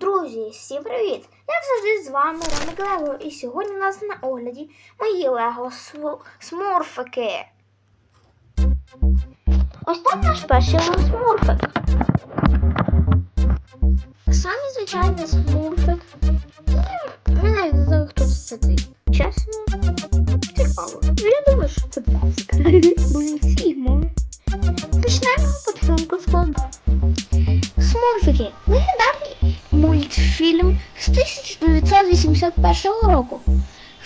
Друзі, всім привіт! Як завжди з вами Ромик Лего, і сьогодні у нас на огляді мої Лего смурфики. Ось так наш перший смурфик. Самі звичайний смурфик. Я не знаю, хто це такий. Чесно, цікаво. Ну, Я думаю, що це песик. 1981 року.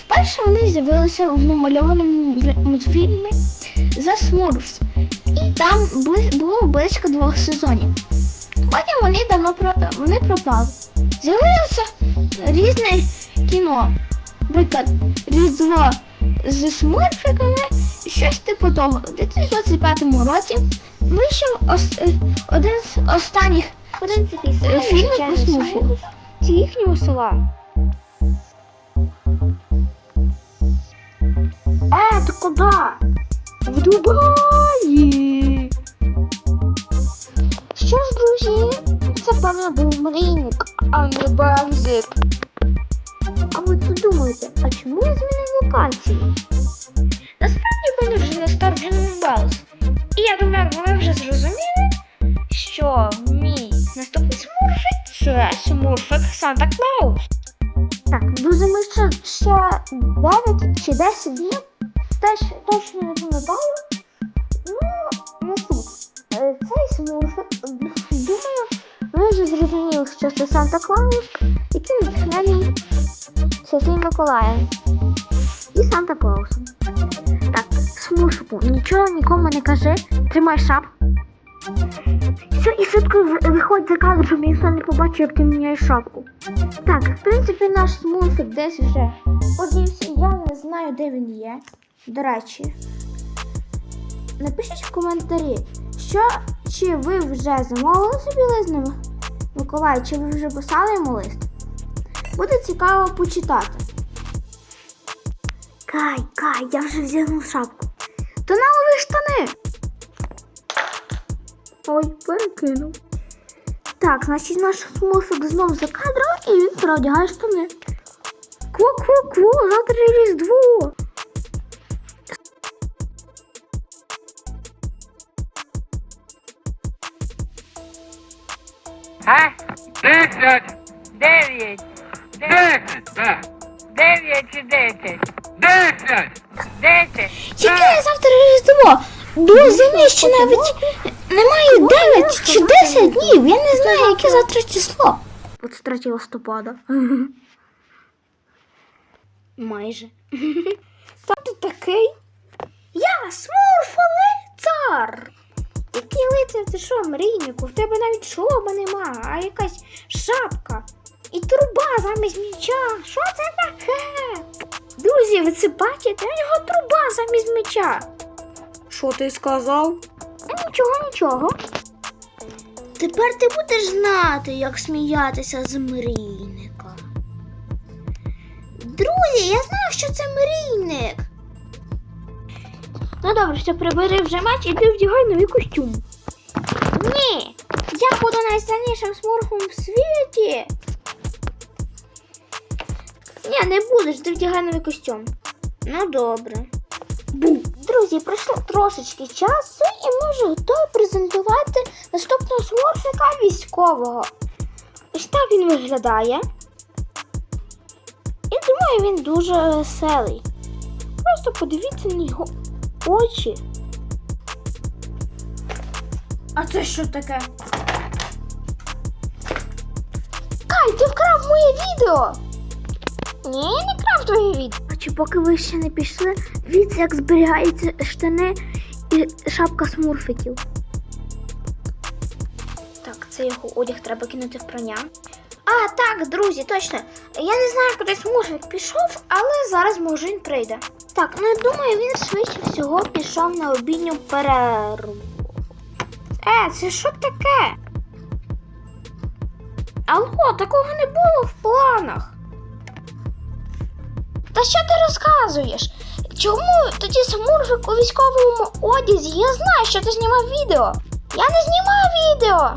Вперше вони з'явилися в намальованому мультфільмі The Smurfs. І там було близько двох сезонів. Потім вони давно вони пропали. З'явилося різне кіно. Наприклад, Різдво з смурфиками, щось типу того. У 2025 році вийшов ос- е, один з останніх е, фільмів про смурфів. з їхнього села. Ти куди? В Дубаї. Що ж, друзі, це певно був а не бензик. А ви тут думаєте, а чому я змінив локації? Насправді в мене вже настав Дженен Балс. І я думаю, ви вже зрозуміли, що мій наступний смурфик це смурфик Санта Клаус. Так, дуже ми ще, ще 9 чи 10 днів. Теж точно не пам'ятаю. Ну, не суть. Е, Цей смурфик, думаю, ви вже зрозуміли, що це Санта Клаус, який натхнений Святим Миколаєм і Санта Клаусом. Так, смурфику, нічого нікому не кажи, тримай шап. Все, і швидко виходь за кадр, щоб ніхто не побачив, як ти міняєш шапку. Так, в принципі, наш смурфик десь вже Подивіться, я не знаю, де він є. До речі. Напишіть в коментарі, що чи ви вже замовили собі лист на Миколай, чи ви вже писали йому лист. Буде цікаво почитати. Кай, Кай, я вже взяв шапку. То на лови штани. Ой, перекинув. Так, значить наш смурфик знов за кадром і він переодягає штани. Кво-кво-кво, завтра Різдво. А? Десять! Дев'ять. Десять! Да! Дев'ять чи десять? Десять! Десять. Яке завтра Різдво? Друзі, мені ще навіть немає 9 чи 10 днів. Я не знаю, яке завтра число. От 3 листопада. Майже. Та мрійнику? В тебе навіть шолома нема, а якась шапка. І труба замість м'яча. Що це таке? Друзі, ви це бачите? У нього труба замість м'яча. Що ти сказав? Нічого, нічого. Тепер ти будеш знати, як сміятися з мрійника. Друзі, я знав, що це мрійник. Ну добре, все, прибери вже матч і ти вдягай новий костюм. Ні, я буду найсильнішим смурфом в світі. Ні, не будеш, ти вдягай костюм. Ну добре. Бу. Друзі, пройшло трошечки часу, і ми вже готові презентувати наступного смурфика військового. Ось так він виглядає. І думаю, він дуже веселий. Просто подивіться на його очі. А це що таке? Кай, ти вкрав моє відео! Ні, я не крав твоє відео. А чи поки ви ще не пішли, дивіться, як зберігаються штани і шапка смурфиків. Так, це його одяг треба кинути в прання. А, так, друзі, точно. Я не знаю, куди смурфик пішов, але зараз може він прийде. Так, ну я думаю, він швидше всього пішов на обідню перерву. Е, це що таке? Алло, такого не було в планах. Та що ти розказуєш? Чому тоді смурфик у військовому одязі? Я знаю, що ти знімав відео. Я не знімав відео.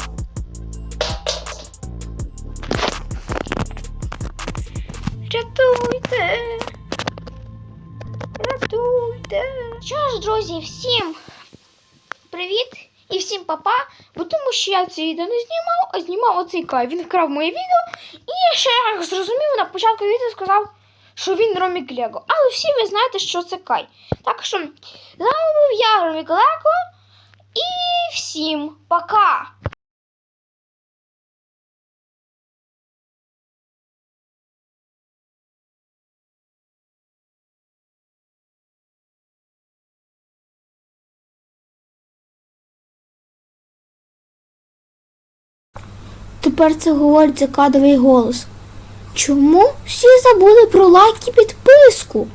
Рятуйте. Рятуйте. Що ж, друзі, всім привіт і всім папа. Бо тому що я це відео не знімав, а знімав оцей Кай. Він вкрав моє відео. І я ще як зрозумів на початку відео сказав, що він Ромік Лего. Але всі ви знаєте, що це Кай. Так що з вами був я, Ромік Лего. І всім пока! Тепер це говорить закадовий голос. Чому всі забули про лайк і підписку?